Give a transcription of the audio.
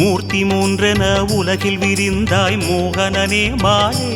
மூர்த்தி மூன்றென உலகில் விரிந்தாய் மோகனனே மாலே